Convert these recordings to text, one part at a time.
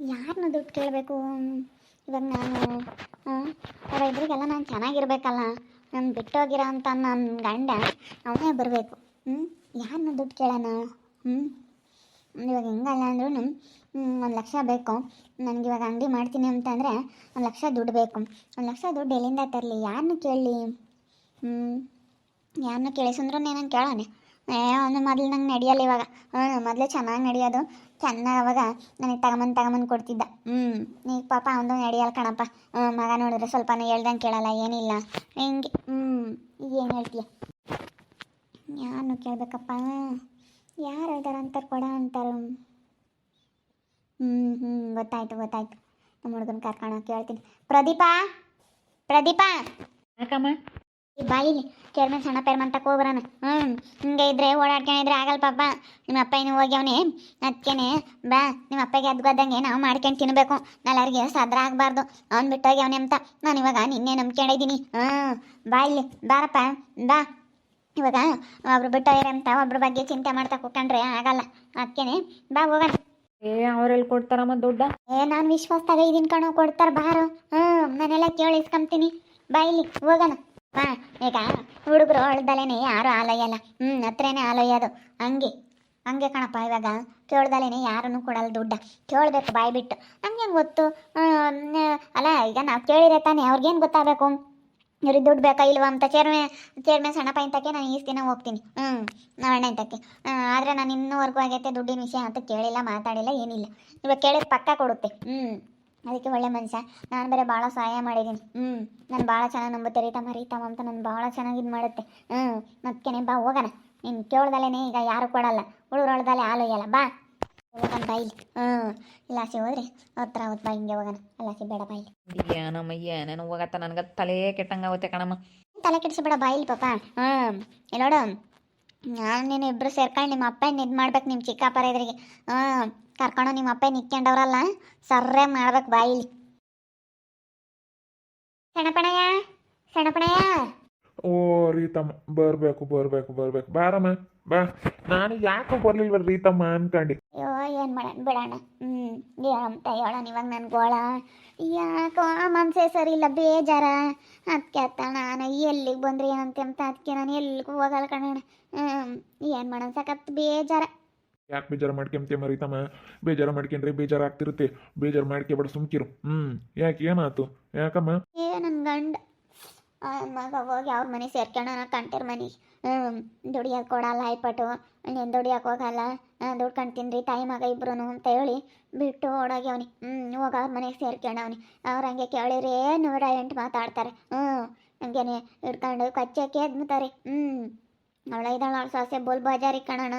ಯಾರನ್ನ ದುಡ್ಡು ಕೇಳಬೇಕು? ಇವಾಗ ನಾನು ಅವ್ರ ಇದ್ರಿಗೆಲ್ಲ ನಾನು ಚೆನ್ನಾಗಿರ್ಬೇಕಲ್ಲ. ನಾನು ಬಿಟ್ಟೋಗಿರೋ ಅಂತ ನನ್ನ ಗಂಡ, ಅವನೇ ಬರಬೇಕು. ಹ್ಞೂ ಯಾರನ್ನ ದುಡ್ಡು ಕೇಳೋಣ? ಹ್ಞೂ ಇವಾಗ ಹೆಂಗಲ್ಲ ಅಂದ್ರೂ ಒಂದು ಲಕ್ಷ ಬೇಕು. ನನಗೆ ಇವಾಗ ಅಂಗಡಿ ಮಾಡ್ತೀನಿ ಅಂತಂದರೆ ಒಂದು ಲಕ್ಷ ದುಡ್ಡು ಬೇಕು. ಒಂದು ಲಕ್ಷ ದುಡ್ಡು ಎಲ್ಲಿಂದ ತರಲಿ? ಯಾರನ್ನ ಕೇಳಲಿ? ಹ್ಞೂ ಯಾರನ್ನ ಕೇಳಿಸಂದ್ರೂ ನಾನು ಕೇಳೋಣ? ಏ ಅವನು ಮೊದಲು ನಂಗೆ ನಡೆಯಲ್ಲ ಇವಾಗ. ಮೊದಲೇ ಚೆನ್ನಾಗಿ ನಡೆಯೋದು. ಚೆನ್ನಾಗಿ ಅವಾಗ ನನಗೆ ತಗೊಂಬಂದು ತಗೊಂಬಂದು ಕೊಡ್ತಿದ್ದ. ಹ್ಞೂ ನೀ ಪಾಪ ಅವನು ನಡೆಯಲ್ಲ ಕಣಪ್ಪ. ಮಗ ನೋಡಿದ್ರೆ ಸ್ವಲ್ಪನೂ ಹೇಳ್ದಂಗೆ ಕೇಳಲ್ಲ, ಏನಿಲ್ಲ. ಹಿಂಗೆ? ಹ್ಞೂ ಈಗ ಏನು ಹೇಳ್ತೀಯ? ಯಾರನ್ನು ಕೇಳಬೇಕಪ್ಪ. ಯಾರು ಹೇಳ್ತಾರಂತಾರೆ ಕೊಡ ಅಂತಾರೆ. ಹ್ಞೂ ಹ್ಞೂ ಗೊತ್ತಾಯ್ತು ಗೊತ್ತಾಯ್ತು. ನಮ್ಮ ಹುಡುಗನ ಕರ್ಕೊಂಡು ಕೇಳ್ತೀನಿ. ಪ್ರದೀಪಾ, ಪ್ರದೀಪ. ಯಾಕಮ್ಮ? ಬಾಯಿಲಿ ಚೇರ್ಮನ್ ಸಣ್ಣ ಪೇರ್ಮನ್ ತಕೋ ಹೋಗ್ಬರಾನ ಹ್ಞೂ ಹಿಂಗೆ ಇದ್ರೆ ಓಡಾಡ್ಕೊಂಡಿದ್ರೆ ಆಗಲ್ಲ ಪಾಪ. ನಿಮ್ಮ ಅಪ್ಪ ಇನ್ನು ಹೋಗ್ಯವನೆ ಅದಕ್ಕೇನೆ ಬಾ ನಿಮ್ಮ ಅಪ್ಪಗೆ ಅದ್ಗೊದ್ದಂಗೆ ನಾವು ಮಾಡ್ಕೊಂಡು ತಿನ್ನಬೇಕು ನಲ್ಲರಿಗೆ ಸದ್ರ ಆಗಬಾರ್ದು. ಅವ್ನು ಬಿಟ್ಟೋಗ್ಯವನೆ ಅಂತ. ನಾನು ಇವಾಗ ನಿನ್ನೆ ನಂಬ್ಕೊಂಡಿದ್ದೀನಿ ಹ್ಞೂ ಬಾಯಿಲಿ ಬಾರಪ್ಪ ಬಾ. ಇವಾಗ ಒಬ್ರು ಬಿಟ್ಟೋಗ್ಯಾರ ಅಂತ ಒಬ್ರ ಬಗ್ಗೆ ಚಿಂತೆ ಮಾಡ್ತಾ ಕೂತ್ಕೊಂಡ್ರೆ ಆಗಲ್ಲ. ಅದಕ್ಕೇನೆ ಬಾ ಹೋಗೋಣ. ಏ ಅವರಲ್ಲಿ ಕೊಡ್ತಾರಮ್ಮ ದುಡ್ಡ? ಏ ನಾನು ವಿಶ್ವಾಸದಾಗ ಇದೀನಿ ಕಣೋ ಕೊಡ್ತಾರೆ ಬಾರು. ಹ್ಞೂ ನಾನೆಲ್ಲ ಕೇಳಿಸ್ಕೊಂತೀನಿ. ಬಾಯಿಲಿ ಹೋಗೋಣ. ಬಾ ಈಗ ಹುಡುಗರು ಅಳ್ದಲೇನೆ ಯಾರು ಆಲೋಯಲ್ಲ ಹ್ಞೂ ಹತ್ರನೇ ಆಲೋಯೋದು ಹಂಗೆ ಹಂಗೆ ಕಣಪ್ಪ ಇವಾಗ. ಕೇಳ್ದಲೇನೆ ಯಾರನ್ನು ಕೊಡಲ್ಲ ದುಡ್ಡ. ಕೇಳಬೇಕು ಬಾಯಿ ಬಿಟ್ಟು. ಹೆಂಗೆ ಗೊತ್ತು? ಹ್ಮ್, ಅಲ್ಲ ಈಗ ನಾವು ಕೇಳಿದ್ರೆ ತಾನೇ ಅವ್ರಿಗೇನು ಗೊತ್ತಾಗಬೇಕು? ಇವ್ರಿಗೆ ದುಡ್ಡು ಬೇಕಾ ಇಲ್ವಾ ಅಂತ ಚೇರ್ಮೆ ಚೇರ್ಮೆ ಸಣ್ಣಪ್ಪ ಇಂತಕ್ಕೆ ನಾನು ಈಸ್ ದಿನ ಹೋಗ್ತೀನಿ. ಹ್ಞೂ ನಾವು ಅಣ್ಣ ಇಂತಕ್ಕೆ ಆದರೆ ನಾನು ಇನ್ನೂವರೆಗೂ ಆಗೈತೆ ದುಡ್ಡಿನ ವಿಷಯ ಅಂತ ಕೇಳಿಲ್ಲ ಮಾತಾಡಿಲ್ಲ ಏನಿಲ್ಲ. ಇವಾಗ ಕೇಳಿದ್ ಪಕ್ಕ ಕೊಡುತ್ತೆ. ಹ್ಞೂ ಅದಕ್ಕೆ ಒಳ್ಳೆ ಮನುಷ್ಯ. ನಾನು ಬೇರೆ ಭಾಳ ಸಹಾಯ ಮಾಡಿದ್ದೀನಿ ಹ್ಞೂ ನಾನು ಭಾಳ ಚೆನ್ನಾಗಿ ನಂಬುತ್ತೆ ರೀತಮ್ಮ ರೀತಮ್ಮ ಅಂತ ನಾನು ಭಾಳ ಚೆನ್ನಾಗಿ ಇದು ಮಾಡುತ್ತೆ. ಹ್ಞೂ ಮತ್ಕೆನೆ ಬಾ ಹೋಗೋಣ. ನೀನು ಕೇಳ್ದಲೇನೆ ಈಗ ಯಾರು ಕೊಡಲ್ಲ. ಹೊಳ್ದಲೆ ಹಾಲು ಒಯ್ಯಲ್ಲ ಬಾ. ಹೋಗೋಣ ಬಾ ಇಲ್ಲಿ. ಹ್ಞೂ ಇಲ್ಲಾಸಿ ಹೋದ್ರೆ ಹತ್ರ ಹೋದ್ ಬಾ ಹಿಂಗೆ ಹೋಗೋಣ. ಅಲ್ಲಾಸಿ ಬೇಡ ಬಾ ಇಲ್ಲಿ. ಏನಮ್ಮ ಏನೇನು ಹೋಗತ್ತ ನನಗೆ ತಲೆ ಕೆಟ್ಟಂಗಾಗುತ್ತೆ ಕಣಮ್ಮ. ತಲೆ ಕೆಡಿಸ್ಬೇಡ ಬಾ ಇಲ್ಲಿ ಪಾಪ. ಹ್ಞೂ ನೋಡು. ನಾನು ನೀನು ಇಬ್ಬರು ಸೇರ್ಕೊಂಡು ನಿಮ್ಮ ಅಪ್ಪ ಇದು ಮಾಡ್ಬೇಕು ನಿಮ್ಮ ಚಿಕ್ಕಪ್ಪರ ಎದುರಿಗೆ ಹ್ಞೂ ಕರ್ಕೊಂಡು ನಿಮ್ಮ ಅಪ್ಪ ನಿಕ್ಕೊಂಡವ್ರಲ್ಲ ಸರ್ರೆ ಮಾಡ್ಬೇಕು ಬಾಯಿಲಿ. ಸೆಣಪಣಯ್ಯ ಸಣ್ಣಪಣಯ್ಯ ಓ ರೀತಮ್ಮ ಬರಬೇಕು ಬರಬೇಕು ಬರಬೇಕು. ಬಾರಮ್ಮ ಬಾ. ನಾನು ಯಾಕೆ ಬರ್ಲಿಲ್ವ ರೀತಮ್ಮ ಅನ್ಕಂಡು. ಅಯ್ಯೋ ಏನು ಮಾಡೋಣ ಬಿಡೋಣ. ಹ್ಞೂ ಅಂತ ಹೇಳೋಣ ಇವಾಗ ನನ್ನ ಗೋಳ. ಯಾಕೋ ಮನಸ್ಸೇ ಸರಿ ಇಲ್ಲ ಬೇಜಾರ. ಅದಕ್ಕೆ ಅತ್ತ ನಾನು ಎಲ್ಲಿಗೆ ಬಂದ್ರೆ ಏನಂತೆ ಅಂತ ಅದಕ್ಕೆ ನಾನು ಎಲ್ಲಿಗೂ ಹೋಗಲ್ಲ ಕಣಣ್ಣ. ಹ್ಞೂ ಏನು ಮಾಡೋಣ ಸಖತ್ ಬೇಜಾರ. ಯಾಕೆ ಬೇಜಾರು ಮಾಡ್ಕೊಂತೀಯ ಮರಿತಮ್ಮ ಬೇಜಾರು ಮಾಡ್ಕೊಂಡ್ರೆ ಬೇಜಾರು ಆಗ್ತಿರುತ್ತೆ. ಬೇಜಾರು ಮಾಡ್ಕೊಬೇಡ ಸುಮ್ಕಿರು. ಹ್ಮ್. ಯಾಕೆ, ಏನಾಯ್ತು? ಯಾಕಮ್ಮ? ಏ ನನ್ನ ಗಂಡ. ಮಗ ಹೋಗಿ ಅವ್ರ ಮನೆ ಸೇರ್ಕೊಂಡ ಕಂಟಿರ್ ಮನೆ. ದುಡಿಯೋಕೆ ಕೊಡಲ್ಲ ಹೈಪಟು ನೀನು ದುಡಿಯೋಕೆ ಹೋಗಲ್ಲ ದುಡ್ಕೊಂಡು ತಿನ್ರಿ ತಾಯಿ ಮಗ ಇಬ್ರು ಅಂತ ಹೇಳಿ ಬಿಟ್ಟು ಓಡೋಗ್ಯವನಿ ಹ್ಞೂ ಹೋಗಿ ಅವ್ರ ಮನೆಗೆ ಸೇರ್ಕೊಂಡವನಿ ಅವ್ರು ಹಂಗೆ ಕೇಳಿರಿ ನೂರ ಎಂಟು ಮಾತಾಡ್ತಾರೆ. ಹ್ಞೂ ಹಂಗೇನೆ ಹಿಡ್ಕೊಂಡು ಕಚ್ಚಕ್ಕೆ ಎದ್ಬಿತಾರೆ ಹ್ಞೂ ಅವಳ ಇದ್ದಾಳ ಅವಳ ಸೊಸೆ ಬೋಲ್ ಬಜಾರಿ ಕಣಣ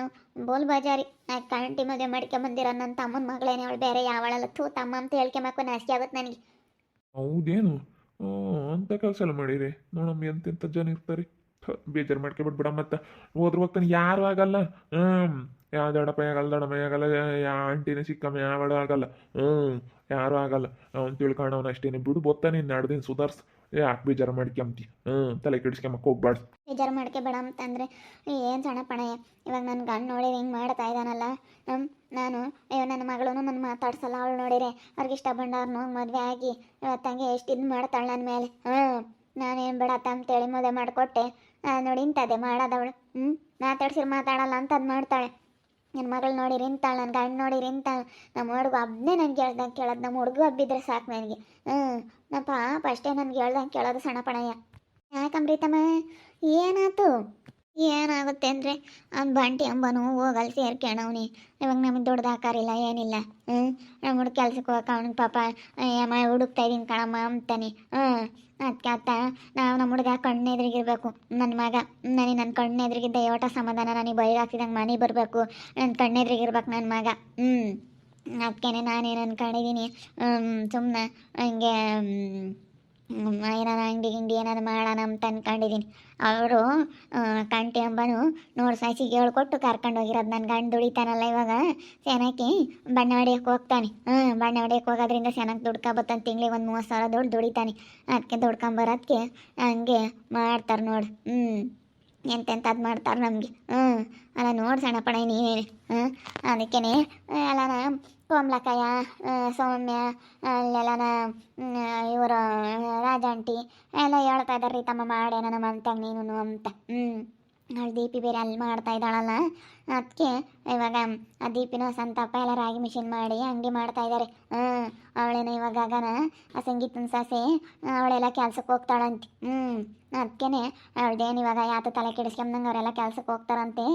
ಬೋಲ್ ಬಾಜಾರಿ. ನಾ ಕಂಟಿ ಮದುವೆ ಮಾಡ್ಕೊಂಬಂದಿರೋ ನನ್ನ ತಮ್ಮನ ಮಗಳೇನೆ ಅವಳು ಬೇರೆ ಯಾವಳಲ್ಲ. ಥೂ ತಮ್ಮ ಅಂತ ಹೇಳ್ಕೊಂಬೇಕು ನಾಚಿಕೆ ಆಗುತ್ತೆ ನನಗೆ. ಹೌದೇನು? ಅಂತ ಕೆಲಸ ಎಲ್ಲ ಮಾಡಿರಿ. ನೋಡಮ್ಮ ಎಂತೆಂಥ ಜನ ಇರ್ತಾರೆ. ಬೇಜಾರು ಮಾಡ್ಕೊಬಿಟ್ಟು ಬಿಡ ಮತ್ತೆ ಹೋದ್ರ ಹೋಗ್ತಾನೆ ಯಾರು ಆಗಲ್ಲ. ಹ್ಞೂ ಯಾವ ದೊಡ್ಡಪ್ಪ ಆಗಲ್ಲ ದೊಡ್ಡಮ್ಮ ಆಗಲ್ಲ, ಯಾ ಆಂಟಿನ ಸಿಕ್ಕಮ್ಮ ಯಾವಳು ಆಗಲ್ಲ. ಹ್ಞೂ ಯಾರು ಆಗಲ್ಲ. ಅವ್ನು ತಿಳ್ಕೊಂಡವನ ಅಷ್ಟೇನೆ. ಬಿಡು ಬೊತ್ತಾನೆ ನೀನು ದಿನ ಸುಧಾರ್ಸ್. ಯಾಕೆ ಬೇಜಾರು ಮಾಡ್ಕೊಂತಿ ಹ್ಞೂ ತಲೆ ಕೆಡಿಸ್ಕೊಂಬಕ್ಕೆ ಹೋಗ್ಬಾರ್ದು ಬೇಜಾರು ಮಾಡ್ಕೊಬೇಡ ಅಂತಂದರೆ ಏನು ಸಣ್ಣ ಪಣ. ಇವಾಗ ನನ್ನ ಗಂಡು ನೋಡಿ ಹಿಂಗೆ ಮಾಡ್ತಾ ಇದ್ದಾನಲ್ಲ ನಮ್ಮ ನಾನು, ಅಯ್ಯೋ, ನನ್ನ ಮಗಳು ನನ್ನ ಮಾತಾಡ್ಸಲ್ಲ, ಅವಳು ನೋಡಿರೆ. ಅವ್ರಿಗೆ ಇಷ್ಟ ಬಂಡಾರ್ನು, ಮದುವೆ ಆಗಿ, ಇವತ್ತಂಗೆ ಎಷ್ಟು ಇದು ಮಾಡ್ತಾಳೆ ನನ್ನ ಮೇಲೆ. ಹ್ಞೂ ನಾನೇನು ಅಂತ ಹೇಳಿ ಮದುವೆ ಮಾಡಿಕೊಟ್ಟೆ. ನೋಡಿ, ಇಂಥದ್ದೇ ಮಾಡೋದವಳು. ಹ್ಞೂ ಮಾತಾಡ್ಸಿರ್ ಮಾತಾಡಲ್ಲ ಅಂತ ಮಾಡ್ತಾಳೆ. ನನ್ನ ಮಗಳು ನೋಡಿರಿ, ಇಂತಾಳೆ ನನ್ನ ಗಂಡು ನೋಡಿರಿ, ಇಂತಾಳೆ. ನಮ್ಮ ಹುಡುಗ ಹಬ್ಬನೇ ನನಗೆ ಹೇಳ್ದಂಗೆ ಕೇಳೋದು. ನಮ್ಮ ಹುಡುಗ ಹಬ್ಬಿದ್ರೆ ಸಾಕು ನನಗೆ. ಹ್ಞೂ ನಮ್ಮ ಪಾಪ ಅಷ್ಟೇ ನನಗೆ ಹೇಳ್ದಂಗೆ ಕೇಳೋದು ಸಣ್ಣ ಪಣಯ್ಯ ಯಾಕಂಬ್ರಿತಮ್ಮ ಏನಾಯ್ತು? ಏನಾಗುತ್ತೆ ಅಂದರೆ ಅವ್ನು ಬಂಟಿ ಅಂಬನು ಹೋಗಲ್ಲಿ ಸೇರ್ಕೊಂಡವ್ನಿ ಇವಾಗ ನಮಗೆ ಹಾಕಾರಿಲ್ಲ ಏನಿಲ್ಲ. ಹ್ಞೂ ನಮ್ಮ ಹುಡುಗ ಕೆಲ್ಸಕ್ಕೆ ಹೋಗಕ್ಕೆ ಅವ್ನಿಗೆ ಪಾಪ ಅಮ್ಮ, ಹುಡುಕ್ತಾ ಇದ್ದೀನಿ ಕಣಮ್ಮ ಅಂತಾನೆ. ಹ್ಞೂ ಅದಕ್ಕೆ ಅತ್ತ ನಾವು ನಮ್ಮ ಹುಡುಗ ಕಣ್ಣೆದ್ರಿಗಿರ್ಬೇಕು ನನ್ನ ಮಗ, ನನಗೆ ನನ್ನ ಕಣ್ಣೆದ್ರಿಗಿದ್ದ ಯೋಟ ಸಮಾಧಾನ, ನನಗೆ ಬೈಗೆ ಹಾಕ್ತಿದಂಗೆ ಮನೆ ಬರಬೇಕು. ನನ್ನ ಕಣ್ಣೆದ್ರಿಗಿರ್ಬೇಕು ನನ್ನ ಮಗ. ಹ್ಞೂ ಅದಕ್ಕೇನೆ ನಾನೇನು ಅನ್ಕೊಂಡಿದ್ದೀನಿ ಸುಮ್ಮನೆ ಹಂಗೆ ಏನಾರ ಅಂಗಡಿ ಗಿಂಡಿ ಏನಾದ್ರು ಮಾಡೋಣ ಅಂತ ಅನ್ಕೊಂಡಿದ್ದೀನಿ ಅವರು ಕಂಟಿ ಅಂಬನು ನೋಡಿ ಸಾಯಿಸಿಗೆ ಹೇಳ್ಕೊಟ್ಟು ಕರ್ಕೊಂಡು ಹೋಗಿರೋದು. ನನ್ನ ಗಂಡು ದುಡಿತಾನಲ್ಲ ಇವಾಗ. ಚೆನ್ನಾಗಿ ಬಣ್ಣ ಹೋಗ್ತಾನೆ. ಹ್ಞೂ ಬಣ್ಣ ಹೊಡಿಯಕ್ಕೆ ಹೋಗೋದ್ರಿಂದ ಚೆನ್ನಾಗಿ ದುಡ್ಕೊಬತ್ತಾನೆ ತಿಂಗ್ಳಿಗೆ ಒಂದು ಮೂವತ್ತು ಸಾವಿರ ದುಡ್ಡು ದುಡಿತಾನೆ. ಅದಕ್ಕೆ ದುಡ್ಕೊಂಬರೋದಕ್ಕೆ ಹಂಗೆ ಮಾಡ್ತಾರೆ ನೋಡಿ. ಹ್ಞೂ ಎಂತೆಂಥದ್ದು ಮಾಡ್ತಾರೆ ನಮಗೆ. ಹ್ಞೂ ಅಲ್ಲ ನೋಡಿ ಸಣ್ಣಪ್ಪಣ ನೀನೇನೆ ಹ್ಞೂ ಅದಕ್ಕೇನೆ ಎಲ್ಲನ ಕೋಮ್ಲಕ್ಕಯ್ಯ ಸೌಮ್ಯ ಅಲ್ಲೆಲ್ಲನ ಇವರು ರಾಜಾಂಟಿ ಎಲ್ಲ ಹೇಳ್ತಾ ಇದ್ದಾರೆ ರೀ ತಮ್ಮ ಮಾಡೇ ನಮ್ಮ ಮಂತಾಗ ನೀನು ಅಂತ. ಹ್ಞೂ ಅವಳು ದೀಪಿ ಬೇರೆ ಅಲ್ಲಿ ಮಾಡ್ತಾ ಇದ್ದಾಳಲ್ಲ ಅದಕ್ಕೆ ಇವಾಗ ಆ ದೀಪಿನ ಸಂತಾಪ ಎಲ್ಲ ರಾಗಿ ಮಿಷಿನ್ ಮಾಡಿ ಅಂಗಡಿ ಮಾಡ್ತಾ ಇದ್ದಾರೆ ಹ್ಞೂ ಅವಳೇನೋ ಇವಾಗ ಗಗನ ಆ ಸಂಗೀತನ ಸಾಸೆ, ಅವಳೆಲ್ಲ ಕೆಲ್ಸಕ್ಕೆ ಹೋಗ್ತಾಳಂತೆ. ಹ್ಞೂ ಅದಕ್ಕೇನೆ ಅವಳದೇನು ಇವಾಗ ಯಾತ ತಲೆ ಕೆಡಿಸ್ಕೊಂಬಂಗೆ ಅವರೆಲ್ಲ ಕೆಲ್ಸಕ್ಕೆ ಹೋಗ್ತಾರಂತೆ,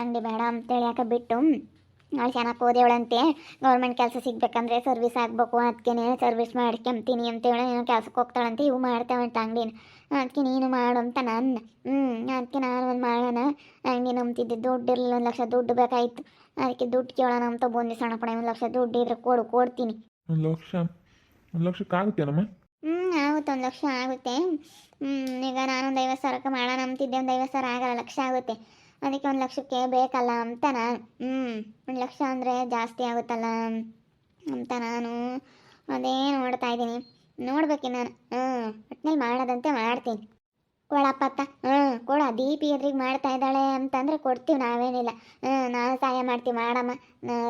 ಅಂಗಡಿ ಬೇಡ ಅಂತೇಳಿ ಯಾಕೆ ಬಿಟ್ಟು. ಅವಳು ಚೆನ್ನಾಗಿ ಓದೇವಳಂತೆ ಗೌರ್ಮೆಂಟ್ ಕೆಲಸ ಸಿಗಬೇಕಂದ್ರೆ ಸರ್ವಿಸ್ ಆಗಬೇಕು. ಅದಕ್ಕೇನೆ ಸರ್ವಿಸ್ ಮಾಡ್ಕೊಂತೀನಿ ಅಂತೇಳಿ ನೀನು ಕೆಲಸಕ್ಕೆ ಹೋಗ್ತಾಳಂತೆ. ಇವು ಮಾಡ್ತಾವಂತ ಅಂಗಡಿನ. ಅದಕ್ಕೆ ನೀನು ಮಾಡು ಅಂತ ನಾನು ಹ್ಞೂ ಅದಕ್ಕೆ ನಾನು ಒಂದು ಮಾಡೋಣ. ಅಂಗಡಿ ನಂಬ್ತಿದ್ದೆ. ದುಡ್ಡು ಇರಲಿಲ್ಲ. ಒಂದು ಲಕ್ಷ ದುಡ್ಡು ಬೇಕಾಯಿತು. ಅದಕ್ಕೆ ದುಡ್ಡು ಕೇಳೋಣ ಅಂತ ಬಂದು ಸಣ್ಣ ಪಡ ಒಂದು ಲಕ್ಷ ದುಡ್ಡು ಇದ್ರೆ ಕೊಡು ಕೊಡ್ತೀನಿ. ಒಂದು ಲಕ್ಷ ಒಂದು ಲಕ್ಷಕ್ಕೆ ಆಗುತ್ತೇನಮ್ಮ? ಹ್ಞೂ ಆಗುತ್ತೆ. ಒಂದು ಲಕ್ಷ ಆಗುತ್ತೆ. ಈಗ ನಾನೊಂದು ಐವತ್ತು ಸಾವಿರಕ್ಕೆ ಮಾಡೋಣ ಅಂತಿದ್ದೆ ಒಂದು ಐವತ್ತು ಸಾವಿರ ಆಗಲ್ಲ. ಲಕ್ಷ ಆಗುತ್ತೆ. ಅದಕ್ಕೆ ಒಂದು ಲಕ್ಷಕ್ಕೆ ಬೇಕಲ್ಲ ಅಂತ ನಾನು ಹ್ಞೂ ಒಂದು ಲಕ್ಷ ಅಂದರೆ ಜಾಸ್ತಿ ಆಗುತ್ತಲ್ಲ ಅಂತ ನಾನು ಅದೇ ನೋಡ್ತಾ ಇದ್ದೀನಿ. ನೋಡ್ಬೇಕು ನಾನು ಹ್ಞೂ ಒಟ್ನಲ್ಲಿ ಮಾಡೋದಂತೆ ಮಾಡ್ತೀನಿ. ಕೊಡಪ್ಪತ್ತ ಹ್ಞೂ ಕೊಡ. ದೀಪಿ ಎದ್ರಿಗೆ ಮಾಡ್ತಾ ಇದ್ದಾಳೆ ಅಂತಂದರೆ ಕೊಡ್ತೀವಿ ನಾವೇನಿಲ್ಲ. ಹ್ಞೂ ನಾನು ಸಹಾಯ ಮಾಡ್ತೀವಿ ಮಾಡಮ್ಮ.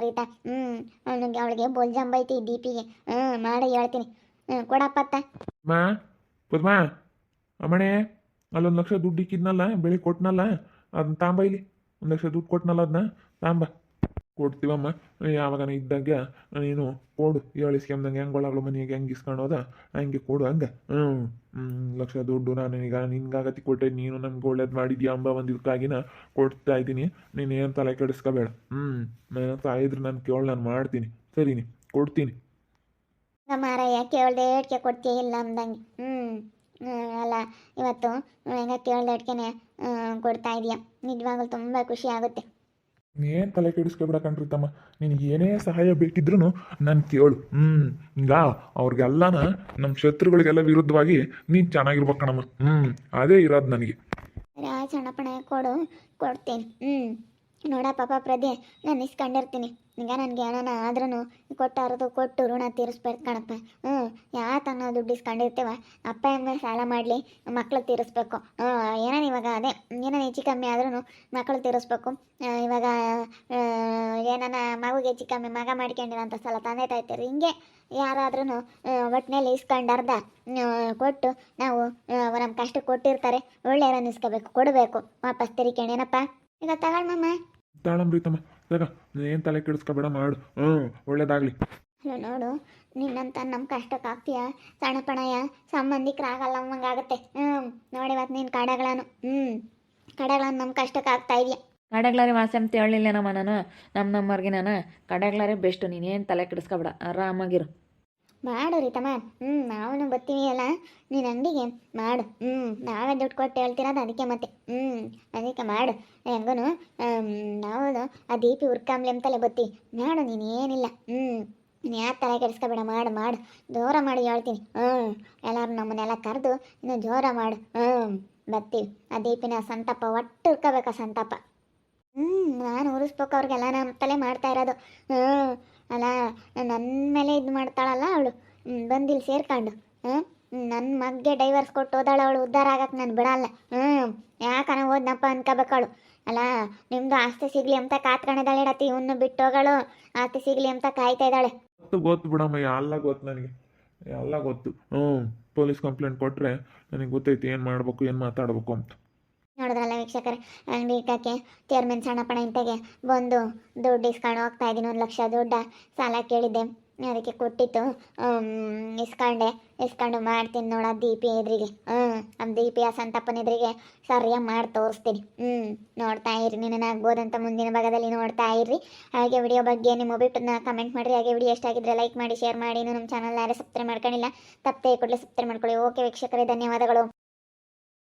ರೀತಾ. ಹ್ಞೂ ಅವನಿಗೆ ಅವಳಿಗೆ ಬೊಲ್ಜಂಬೈತಿ ದೀಪಿಗೆ. ಹ್ಞೂ ಮಾಡಿ ಹೇಳ್ತೀನಿ. ಹ್ಞೂ ಕೊಡಪ್ಪತ್ತ ಪದ್ಮಾ. ಅಮ್ಮಣೆ ಅಲ್ಲೊಂದು ಲಕ್ಷ ದುಡ್ಡು ಇಕ್ಕಿದ್ನಲ್ಲ ಬೆಳಿಗ್ಗೆ ಕೊಟ್ನಲ್ಲ? ಅದನ್ನ ತಾಂಬ ಇಲ್ಲಿ. ಒಂದು ಲಕ್ಷ ದುಡ್ಡು ಕೊಟ್ಟನಲ್ಲ ಅದನ್ನ ತಾಂಬ. ಕೊಡ್ತೀವಮ್ಮ. ಯಾವಾಗನ ಇದ್ದಾಗ, ನೀನು ಕೊಡು. ಹೇಳಿಸ್ಕೊಂಬಂಗೆ ಹೆಂಗೆ ಒಳಗಳು ಮನೆಗೆ, ಹೆಂಗೆ ಇಸ್ಕೊಂಡೋದ ಹಂಗೆ ಕೊಡು ಹಂಗೆ. ಹ್ಞೂ ಲಕ್ಷ ದುಡ್ಡು ನಾನು ಈಗ ನಿನ್ಗಾಗತಿ ಕೊಟ್ಟೆ. ನೀನು ನಮ್ಗೆ ಒಳ್ಳೇದು ಮಾಡಿದ್ಯಾ ಅಂಬ ಒಂದು ಇದಕ್ಕಾಗಿನ ಕೊಡ್ತಾ ಇದ್ದೀನಿ. ನೀನು ಏನು ತಲೆ ಕೆಡಿಸ್ಕೋಬೇಡ. ಹ್ಞೂ ನಾನು ತಾಯಿದ್ರೆ ನಾನು ಕೇಳಿ, ನಾನು ಮಾಡ್ತೀನಿ. ಸರಿನಿ. ಕೊಡ್ತೀನಿ. ಮಾರಯ್ಯ, ಕೇಳ್ದೆ ಹೇಳ್ಕೆ ಇಲ್ಲ ಅಂದಂಗೆ. ಹ್ಞೂ ಅಲ್ಲ ಇವತ್ತು ಹೆಂಗ ಕೇಳ್ದೆ ಏಟ್ಕೆನೆ ಕೊಡ್ತಾ ಇದೆಯಾ. ನಿಜವಾಗ್ಲೂ ತುಂಬ ಖುಷಿ ಆಗುತ್ತೆ. ಏನು ತಲೆ ಕೆಡಿಸ್ಕೊಬೇಡ ಕಣ್ರಿ ತಮ್ಮ. ನಿನಗೆ ಏನೇ ಸಹಾಯ ಬೇಕಿದ್ರು ನಾನು ಕೇಳು. ಹ್ಞೂ ಈಗ ಅವ್ರಿಗೆಲ್ಲನ ನಮ್ಮ ಶತ್ರುಗಳಿಗೆಲ್ಲ ವಿರುದ್ಧವಾಗಿ ನೀನು ಚೆನ್ನಾಗಿರ್ಬೇಕು ಕಣಮ್ಮ. ಹ್ಞೂ ಅದೇ ಇರೋದು ನನಗೆ. ರಾಜ ಸಣ್ಣಪ್ಪಣ ಕೊಡು ಕೊಡ್ತೀನಿ. ಹ್ಞೂ ನೋಡ ಪಾಪ ಪ್ರದೇ ನಾನು ಇಸ್ಕೊಂಡಿರ್ತೀನಿ ಈಗ ನನಗೆ ಏನಾನ ಆದ್ರೂ ಕೊಟ್ಟಾರದು ಕೊಟ್ಟು ಋಣ ತೀರಿಸ್ಬೇಕು ಕಣಪ್ಪ. ಹ್ಞೂ ಯಾತ ಅನ್ನೋ ದುಡ್ಡು ಇಸ್ಕೊಂಡಿರ್ತೇವ? ಅಪ್ಪ ಹೆಂಗೆ ಸಾಲ ಮಾಡಲಿ, ಮಕ್ಳು ತೀರಿಸ್ಬೇಕು. ಏನಾನ ಇವಾಗ ಅದೇ ಏನಾನ ಹೆಚ್ಚು ಕಮ್ಮಿ ಆದ್ರೂ ಮಕ್ಕಳು ತೀರಿಸ್ಬೇಕು. ಇವಾಗ ಏನಾನ ಮಗುಗೆ ಹೆಚ್ಚು ಕಮ್ಮಿ ಮಗ ಮಾಡ್ಕೊಂಡಿರೋಂಥ ಸಲ ತಂದೆ ತಾಯ್ತಾರೆ, ಹಿಂಗೆ ಯಾರಾದ್ರೂ ಒಟ್ಟಿನಲ್ಲಿ ಇಸ್ಕೊಂಡರ್ಧ ಕೊಟ್ಟು ನಾವು ನಮ್ಮ ಕಷ್ಟ ಕೊಟ್ಟಿರ್ತಾರೆ ಒಳ್ಳೆಯರನ್ನು ಇಸ್ಕೋಬೇಕು, ಕೊಡಬೇಕು, ವಾಪಸ್ ತೆರಿಕೇಣೇನಪ್ಪ ಈಗ ತಗೊಳ್ಮಮ್ಮ ತಾಳಂಬ್ರಿ ತಮ್ಮ ತಗ ಏನು ತಲೆ ಕೆಡಿಸ್ಕೊಬೇಡ ಮಾಡು. ಹ್ಞೂ ಒಳ್ಳೇದಾಗಲಿ. ಅಲ್ಲ ನೋಡು ನಿನ್ನಂತ ನಮ್ಮ ಕಷ್ಟಕ್ಕೆ ಆಗ್ತೀಯ? ಸಣ್ಣ ಪಣಯ ಸಂಬಂಧಿಕರಾಗಲ್ಲ ಆಗತ್ತೆ ಹ್ಞೂ ನೋಡಿ ಇವತ್ತು ನೀನು ಕಡಗಳನ್ನು ಹ್ಞೂ ನಮ್ ನಮ್ಮ ಕಷ್ಟಕ್ಕೆ ಆಗ್ತಾ ಇದೆಯಾ? ಕಡೆಗ್ಲಾರಿ ವಾಸಿ ಅಂತ ಹೇಳಿಲ್ಲೇನಮ್ಮ ನಾನು? ನಮ್ಮ ನಮ್ಮರ್ಗೆ ನಾನು ಕಡಗ್ಲಾರಿ ಬೆಸ್ಟು ನೀನೇನು ತಲೆ ಕೆಡಿಸ್ಕೊಬೇಡ. ಆರಾಮಾಗಿರು. ಮಾಡು ರೀತಮ್ಮ. ಹ್ಞೂ ನಾವು ಬರ್ತೀವಿ ಅಲ್ಲ. ನೀನು ಅಂಗಡಿಗೆ ಮಾಡು. ಹ್ಞೂ ನಾವೇ ದುಡ್ಡು ಕೊಟ್ಟು ಹೇಳ್ತಿರೋದು ಅದಕ್ಕೆ ಮತ್ತೆ. ಹ್ಞೂ ಅದಕ್ಕೆ ಮಾಡು. ಹೆಂಗೂ ನಾವು ಆ ದೀಪಿ ಉರ್ಕಾಂಬ್ಲಿ ಅಂತಲೇ ಬತ್ತಿ ಮಾಡು, ನೀನು ಏನಿಲ್ಲ. ಹ್ಞೂ ನೀನು ಯಾವ ತಲೆ ಕೆಡಿಸ್ಕೊಬೇಡ, ಮಾಡು ಮಾಡು. ಜೋರ ಮಾಡಿ ಹೇಳ್ತೀನಿ. ಹ್ಞೂ ಎಲ್ಲರೂ ನಮ್ಮನ್ನೆಲ್ಲ ಕರೆದು ಇನ್ನು ಜೋರ ಮಾಡು. ಹ್ಞೂ ಬರ್ತೀವಿ. ಆ ದೀಪಿನ ಸಂತಪ್ಪ ಒಟ್ಟು ಹುರ್ಕೋಬೇಕು ಆ ಸಂತಾಪ. ಹ್ಞೂ ನಾನು ಉರಿಸ್ಬೇಕು ಅವ್ರಿಗೆಲ್ಲ ನಮ್ಮ ತಲೆ ಮಾಡ್ತಾ ಇರೋದು. ಹ್ಞೂ ಅಲ್ಲ ನನ್ನ ಮೇಲೆ ಇದು ಮಾಡ್ತಾಳಲ್ಲ ಅವಳು. ಬಂದಿಲ್ಲಿ ಸೇರ್ಕೊಂಡು. ನನ್ನ ಮಗ್ಗೆ ಡೈವರ್ಸ್ ಕೊಟ್ಟು ಹೋದಾಳ, ಅವಳು ಉದ್ಧಾರ ಆಗಕ್ಕೆ ನಾನು ಬಿಡಲ್ಲ. ಹ್ಞೂ ಯಾಕನ ಓದ್ನಪ್ಪ ಅನ್ಕೋಬೇಕಾಳು ಅಲ್ಲ, ನಿಮ್ದು ಆಸ್ತಿ ಸಿಗಲಿ ಅಂತ ಕಾತ್ಕೊಂಡಿದ್ದಾಳೆ ಇಡತಿ ಇವನ್ನ ಬಿಟ್ಟು ಹೋಗಳು. ಆಸ್ತಿ ಸಿಗಲಿ ಅಂತ ಕಾಯ್ತಾ ಇದ್ದಾಳೆ. ಗೊತ್ತು ಗೊತ್ತು ಬಿಡಮ್ಮ, ಎಲ್ಲ ಗೊತ್ತು ನನಗೆ. ಎಲ್ಲ ಗೊತ್ತು. ಹ್ಞೂ ಪೊಲೀಸ್ ಕಂಪ್ಲೇಂಟ್ ಕೊಟ್ಟರೆ ನನಗೆ ಗೊತ್ತೈತಿ ಏನು ಮಾಡಬೇಕು, ಏನು ಮಾತಾಡಬೇಕು ಅಂತ. ನೋಡಿದ್ರಲ್ಲ ವೀಕ್ಷಕರ ಇಕ್ಕಕ್ಕೆ ಚೇರ್ಮನ್ ಸಣ್ಣಪ್ಪಣ ಇಂತೆಗೆ ಬಂದು ದುಡ್ಡು ಇಸ್ಕೊಂಡು ಹೋಗ್ತಾ ಇದ್ದೀನಿ, ಒಂದು ಲಕ್ಷ ದುಡ್ಡ ಸಾಲ ಕೇಳಿದ್ದೆ. ಅದಕ್ಕೆ ಕೊಟ್ಟಿತ್ತು. ಇಸ್ಕೊಂಡೆ, ಇಸ್ಕೊಂಡು ಮಾಡ್ತೀನಿ ನೋಡ ದೀಪಿ ಎದುರಿಗೆ. ಹ್ಞೂ ನಮ್ಮ ದೀಪಿ ಆ ಸಂತಪ್ಪನ ಎದುರಿಗೆ ಸರಿಯಾಗಿ ಮಾಡಿ ತೋರಿಸ್ತೀನಿ. ಹ್ಞೂ ನೋಡ್ತಾ ಇರಿ ನಿನ್ನಾಗ್ಬೋದಂತ ಮುಂದಿನ ಭಾಗದಲ್ಲಿ ನೋಡ್ತಾ ಇರ್ರಿ ಹಾಗೆ ವಿಡಿಯೋ ಬಗ್ಗೆ ನಿಮ್ಮ ಒಬಿಟ್ಟನ್ನ ಕಮೆಂಟ್ ಮಾಡಿರಿ. ಹಾಗೆ ವಿಡಿಯೋ ಎಷ್ಟಾಗಿದ್ರೆ ಲೈಕ್ ಮಾಡಿ ಶೇರ್ ಮಾಡಿ. ನಮ್ಮ ಚಾನಲ್ ಯಾರೇ ಸಬ್ಸ್ಕ್ರೈಬ್ ಮಾಡ್ಕೊಂಡಿಲ್ಲ ತಪ್ಪೇ ಕೂಡಲೇ ಸಬ್ಸ್ಕ್ರೈಬ್ ಮಾಡ್ಕೊಳ್ಳಿ. ಓಕೆ ವೀಕ್ಷಕರೇ, ಧನ್ಯವಾದಗಳು.